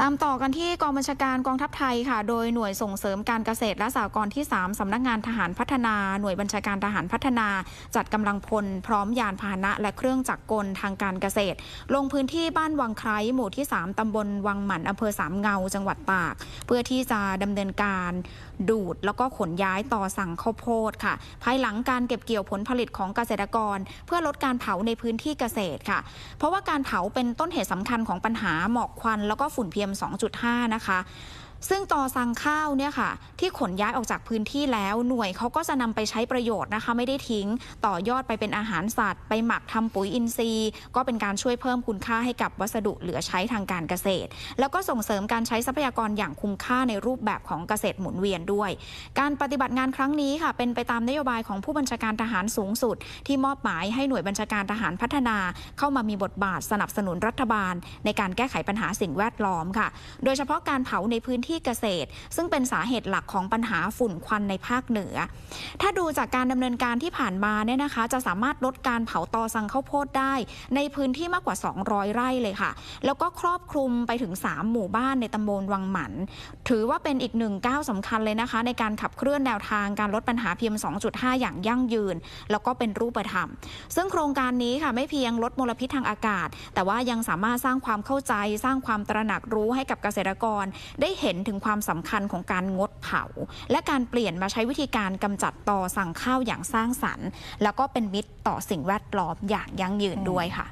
ตามต่อกันที่กองบัญชาการกองทัพไทยค่ะ โดยหน่วยส่งเสริมการเกษตรและสหกรณ์ที่ 3สำนักงานทหารพัฒนา หน่วยบัญชาการทหารพัฒนา จัดกำลังพล พร้อมยานพาหนะ และเครื่องจักรกลทางการเกษตร ลงพื้นที่บ้านวังไคร้หมู่ที่ 3ตำบลวังหมันอำเภอสามเงา จังหวัดตาก เพื่อที่จะดำเนินการดูด แล้วก็ขนย้ายต่อสั่งข้าวโพดค่ะ ภายหลังการเก็บเกี่ยวผลผลิตของเกษตรกร เพื่อลดการเผาในพื้นที่เกษตรค่ะ เพราะว่าการเผาเป็นต้นเหตุสำคัญของปัญหาหมอกควันแล้วก็ฝุ่น PM 2.5 นะคะ ซึ่งต่อสั่งข้าวเนี่ยค่ะ ที่ขนย้ายออกจากพื้นที่แล้วหน่วยเขาก็จะนำไปใช้ประโยชน์นะคะ ไม่ได้ทิ้ง ต่อยอดไปเป็นอาหารสัตว์ ไปหมักทำปุ๋ยอินทรีย์ ก็เป็นการช่วยเพิ่มคุณค่าให้กับวัสดุเหลือใช้ทางการเกษตร แล้วก็ส่งเสริมการใช้ทรัพยากรอย่างคุ้มค่าในรูปแบบของเกษตรหมุนเวียนด้วย การปฏิบัติงานครั้งนี้ค่ะ เป็นไปตามนโยบายของผู้บัญชาการทหารสูงสุด ที่มอบหมายให้หน่วยบัญชาการทหารพัฒนา เข้ามามีบทบาทสนับสนุนรัฐบาล ในการแก้ไขปัญหาสิ่งแวดล้อมค่ะ โดยเฉพาะการเผาในพื้นที่เกษตร ซึ่งเป็นสาเหตุหลักของปัญหาฝุ่นควันในภาคเหนือ ถ้าดูจากการดำเนินการที่ผ่านมาเนี่ยนะคะ จะสามารถลดการเผาตอสังข้าวโพดได้ ในพื้นที่มากกว่า 200 ไร่เลยค่ะ แล้วก็ครอบคลุมไปถึง 3 หมู่บ้านในตำบลวังหมัน ถือว่าเป็นอีกหนึ่งก้าวสำคัญเลยนะคะ ในการขับเคลื่อนแนวทางการลดปัญหา PM 2.5 อย่างยั่งยืน แล้วก็เป็นรูปธรรม ซึ่งโครงการนี้ค่ะไม่เพียงลดมลพิษทางอากาศ แต่ว่ายังสามารถสร้างความเข้าใจ สร้างความตระหนักรู้ให้กับเกษตรกร ได้เห็นถึงความสำคัญของการงดเผา และการเปลี่ยนมาใช้วิธีการกำจัดต่อสั่งข้าวอย่างสร้างสรรค์ แล้วก็เป็นมิตรต่อสิ่งแวดล้อมอย่างยั่งยืนด้วยค่ะ